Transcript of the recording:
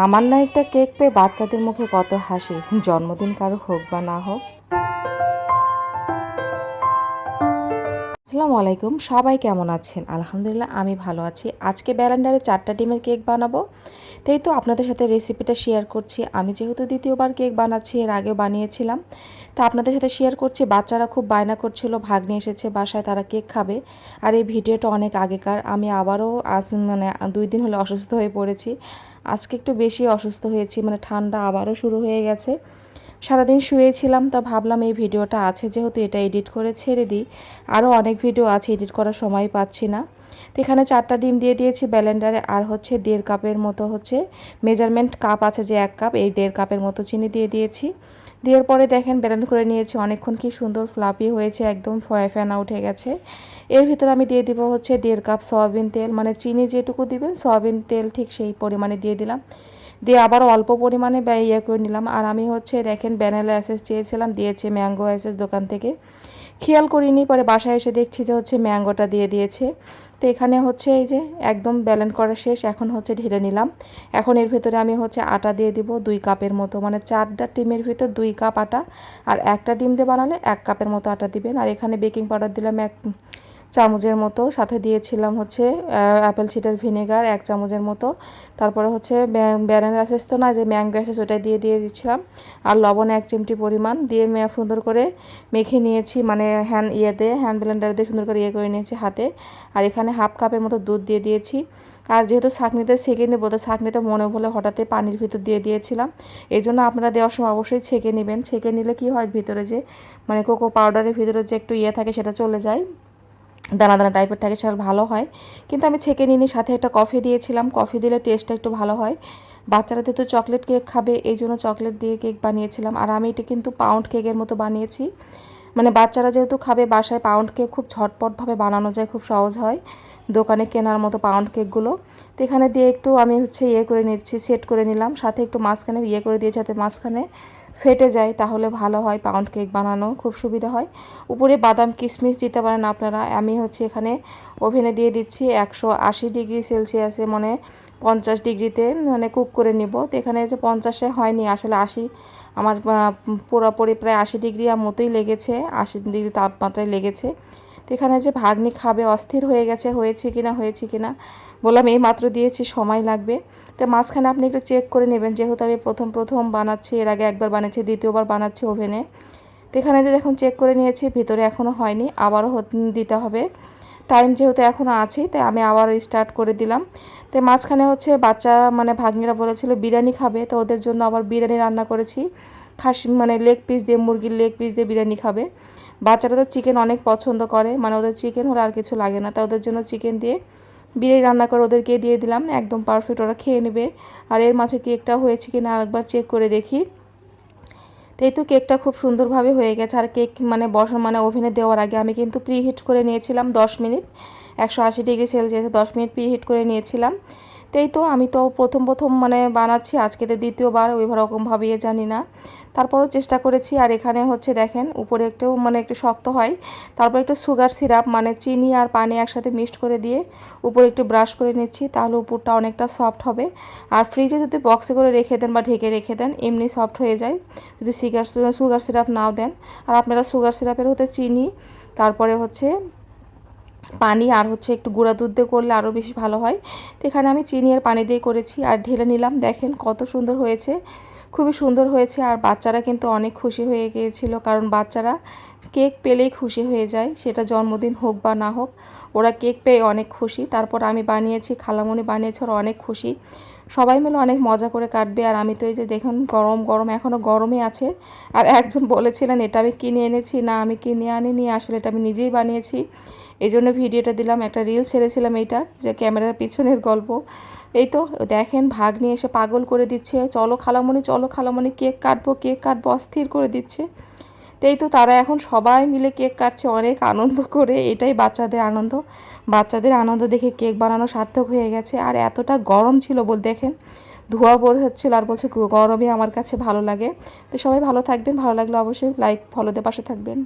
সামান্য একটা কেক পেয়ে বাচ্চাদের মুখে কত হাসি। জন্মদিন কারও হোক বা না হোক। আসসালামু আলাইকুম, সবাই কেমন আছেন? আলহামদুলিল্লাহ, আমি ভালো আছি। আজকে ব্যালেন্ডারে চারটা ডিমের কেক বানাবো। তাই তো আপনাদের সাথে রেসিপিটা শেয়ার করছি। আমি যেহেতু দ্বিতীয়বার কেক বানাচ্ছি, এর আগেও বানিয়েছিলাম। তা আপনাদের সাথে শেয়ার করছি। বাচ্চারা খুব বায়না করছিল, ভাগ্নে এসেছে বাসায়, তারা কেক খাবে। আর এই ভিডিওটা অনেক আগেকার। আমি আবারও আজ মানে দুই দিন হলে অসুস্থ হয়ে পড়েছি। আজকে একটু বেশি অসুস্থ হয়েছি মানে ঠান্ডা আবারও শুরু হয়ে গেছে। সারাদিন শুয়েছিলাম, তা ভাবলাম এই ভিডিওটা আছে, যেহেতু এটা এডিট করে ছেড়ে দিই। আরও অনেক ভিডিও আছে এডিট করার সময় পাচ্ছি না। তো এখানে চারটা ডিম দিয়ে দিয়েছি, ব্যালেন্ডারে। আর হচ্ছে দেড় কাপের মতো হচ্ছে মেজারমেন্ট কাপ আছে যে এক কাপ, এই দেড় কাপের মতো চিনি দিয়ে দিয়েছি। দেওয়ার পরে দেখেন ব্যালেন্ড করে নিয়েছি, অনেকক্ষণ কি সুন্দর ফ্লাপি হয়েছে, একদম ফয়া ফ্যানা উঠে গেছে। এর ভিতরে আমি দিয়ে দিব হচ্ছে দেড় কাপ সয়াবিন তেল মানে চিনি যেটুকু দিবেন, সয়াবিন তেল ঠিক সেই পরিমাণে দিয়ে দিলাম। দিয়ে আবার অল্প পরিমাণে ব্যয় ইয়ে করে নিলাম। আর আমি হচ্ছে দেখেন ব্যানেলা অ্যাসেস চেয়েছিলাম, দিয়েছে ম্যাঙ্গো অ্যাসেস দোকান থেকে। খেয়াল করিনি, পরে বাসায় এসে দেখছি যে হচ্ছে ম্যাঙ্গোটা দিয়ে দিয়েছে। তো এখানে হচ্ছে এই যে একদম ব্যালেন্স করা শেষ, এখন হচ্ছে ঢেলে নিলাম। এখন এর ভিতরে আমি হচ্ছে আটা দিয়ে দিব দুই কাপের মতো মানে চারটা ডিমের ভিতর দুই কাপ আটা, আর একটা ডিম দিয়ে বানালে এক কাপের মতো আটা দিবেন। আর এখানে বেকিং পাউডার দিলাম এক চামচের মতো, সাথে দিয়েছিলাম হচ্ছে অ্যাপেল সিডার ভিনেগার এক চামচের মতো। তারপরে হচ্ছে ব্যানার অ্যাসেস তো না, যে ম্যাঙ্গো অ্যাসেস ওটাই দিয়ে দিয়ে দিচ্ছিলাম। আর লবণ এক চিমটি পরিমাণ দিয়ে সুন্দর করে মেখে নিয়েছি মানে হ্যান্ড ইয়েতে হ্যান্ড ব্লেন্ডার দিয়ে সুন্দর করে ইয়ে করে নিয়েছি হাতে। আর এখানে হাফ কাপের মতো দুধ দিয়ে দিয়েছি। আর যেহেতু ছাঁকনিতে ছেঁকে নেব, তো ছাঁকনিতে মনে হলে হঠাৎই পানির ভিতর দিয়ে দিয়েছিলাম। এই জন্য আপনারা দেওয়ার সময় অবশ্যই ছেঁকে নেবেন। ছেঁকে নিলে কি হয় ভিতরে যে মানে কোকো পাউডারের ভিতরে যে একটু ইয়ে থাকে সেটা চলে যায়। দানা দানা টাইপের থাকে, সেটা ভালো হয়। কিন্তু আমি ছেঁকে নিয়ে সাথে একটা কফি দিয়েছিলাম। কফি দিলে টেস্টটা একটু ভালো হয়। বাচ্চারা তো চকলেট কেক খাবে, এই জন্য চকলেট দিয়ে কেক বানিয়েছিলাম। আর আমি এটা কিন্তু পাউন্ড কেকের মতো বানিয়েছি। মানে বাচ্চারা যেহেতু খাবে, বাসায় পাউন্ড কেক খুব ঝটপটভাবে বানানো যায়, খুব সহজ হয়। দোকানে কেনার মতো পাউন্ড কেকগুলো তো এখানে দিয়ে একটু আমি হচ্ছে ইয়ে করে নিচ্ছি সেট করে নিলাম। সাথে একটু মাঝখানে ইয়ে করে দিয়েছি যাতে মাঝখানে। ফেটে যায়, তাহলে ভালো হয় পাউন্ড কেক বানানো, খুব সুবিধা হয়। উপরে বাদাম কিশমিশ দিতে পারেন আপনারা। আমি হচ্ছে এখানে ওভেনে দিয়ে দিচ্ছি একশো আশি ডিগ্রি সেলসিয়াসে মানে পঞ্চাশ ডিগ্রিতে মানে কুক করে নিব। তো এখানে যে পঞ্চাশে হয়নি, আসলে আশি। আমার পুরোপুরি প্রায় আশি ডিগ্রি মতোই লেগেছে, আশি ডিগ্রি তাপমাত্রায় লেগেছে। তো এখানে যে ভাগ্নি খাবে, অস্থির হয়ে গেছে, হয়েছে কিনা হয়েছে কিনা বললাম, এই মাত্র দিয়েছি, সময় লাগবে। তো মাঝখানে আপনি একটু চেক করে নেবেন, যেহেতু আমি প্রথম প্রথম বানাচ্ছি, এর আগে একবার বানাচ্ছি দ্বিতীয়বার বানাচ্ছি ওভেনে তো এখানে যে দেখুন চেক করে নিয়েছি, ভিতরে এখনও হয়নি, আবারও দিতে হবে। টাইম যেহেতু এখনও আছে তাই আমি আবার স্টার্ট করে দিলাম। তো মাঝখানে হচ্ছে বাচ্চা মানে ভাগ্নিরা বলেছিল, বিরিয়ানি খাবে। তো ওদের জন্য আবার বিরিয়ানি রান্না করেছি। খাসি মানে লেগ পিস দিয়ে, মুরগির লেগ পিস দিয়ে বিরিয়ানি খাবে। বাচ্চারা তো চিকেন অনেক পছন্দ করে মানে ওদের চিকেন হলে আর কিছু লাগে না। তাই ওদের জন্য চিকেন দিয়ে বিরিয়ানি রান্না করে ওদেরকে দিয়ে দিলাম, একদম পারফেক্ট ওরা খেয়ে নেবে। আর এর মাঝে কেকটা হয়েছে কিনা আরেকবার চেক করে দেখি। তো এই তো কেকটা খুব সুন্দরভাবে হয়ে গেছে। আর কেক মানে বসার মানে ওভেনে দেওয়ার আগে আমি কিন্তু প্রিহিট করে নিয়েছিলাম দশ মিনিট, একশো আশি ডিগ্রি সেলসিয়াসে দশ মিনিট প্রিহিট করে নিয়েছিলাম। তাই তো আমি তো প্রথম প্রথম মানে বানাচ্ছি, আজকে তো দ্বিতীয়বার ওই রকমভাবে জানি না। তারপরও চেষ্টা করেছি, আর এখানে হচ্ছে দেখেন, উপরে একটু মানে একটু শক্ত হয়। তারপর একটু সুগার সিরাপ মানে চিনি আর পানি একসাথে মিক্সড করে দিয়ে উপরে একটু ব্রাশ করে নিচ্ছি, তাহলে উপরটা অনেকটা সফট হবে। আর ফ্রিজে যদি বক্সে করে রেখে দেন বা ঢেকে রেখে দেন, এমনি সফট হয়ে যায়। যদি সিগার সুগার সিরাপ নাও দেন, আর আপনারা সুগার সিরাপের হতে চিনি, তারপরে হচ্ছে পানি আর হচ্ছে একটু গুঁড়া দুধ দিয়ে করলে আরও বেশি ভালো হয়। তো এখানে আমি চিনি আর পানি দিয়ে করেছি, আর ঢেলে নিলাম। দেখেন কত সুন্দর হয়েছে। খুবই সুন্দর হয়েছে আর বাচ্চারা কিন্তু অনেক খুশি হয়ে গিয়েছিল, কারণ বাচ্চারা কেক পেলেই খুশি হয়ে যায়, সেটা জন্মদিন হোক বা না হোক, ওরা কেক পেয়ে অনেক খুশি। তারপর আমি বানিয়েছি খালামণি বানিয়েছে, ওরা অনেক খুশি। সবাই মিলে অনেক মজা করে কাটবে, আর আমি তো এই যে দেখুন গরম গরম এখনও গরমে আছে। আর একজন বলেছিলেন, এটা আমি কিনে এনেছি, না আমি কিনে আনিনি, আসলে এটা আমি নিজেই বানিয়েছি। এই জন্য ভিডিওটা দিলাম, একটা রিল ছেড়েছিলাম এইটার যে ক্যামেরার পিছনের গল্প। এই তো, দেখেন ভাগ নিয়ে এসে পাগল করে দিচ্ছে, চলো খালামণি চলো খালামণি, কেক কাটবো কেক কাটবো, অস্থির করে দিচ্ছে। তো এই তো, তারা এখন সবাই মিলে কেক কাটছে, অনেক আনন্দ করে, এটাই বাচ্চাদের আনন্দ। বাচ্চাদের আনন্দ দেখে কেক বানানো সার্থক হয়ে গেছে, আর এতটা গরম ছিল বল, দেখেন, ধোয়া পড়ে হচ্ছিল, আর বলছে গরমে আমার কাছে ভালো লাগে। তো সবাই ভালো থাকবেন, ভালো লাগলে অবশ্যই লাইক ফলোদের পাশে থাকবেন।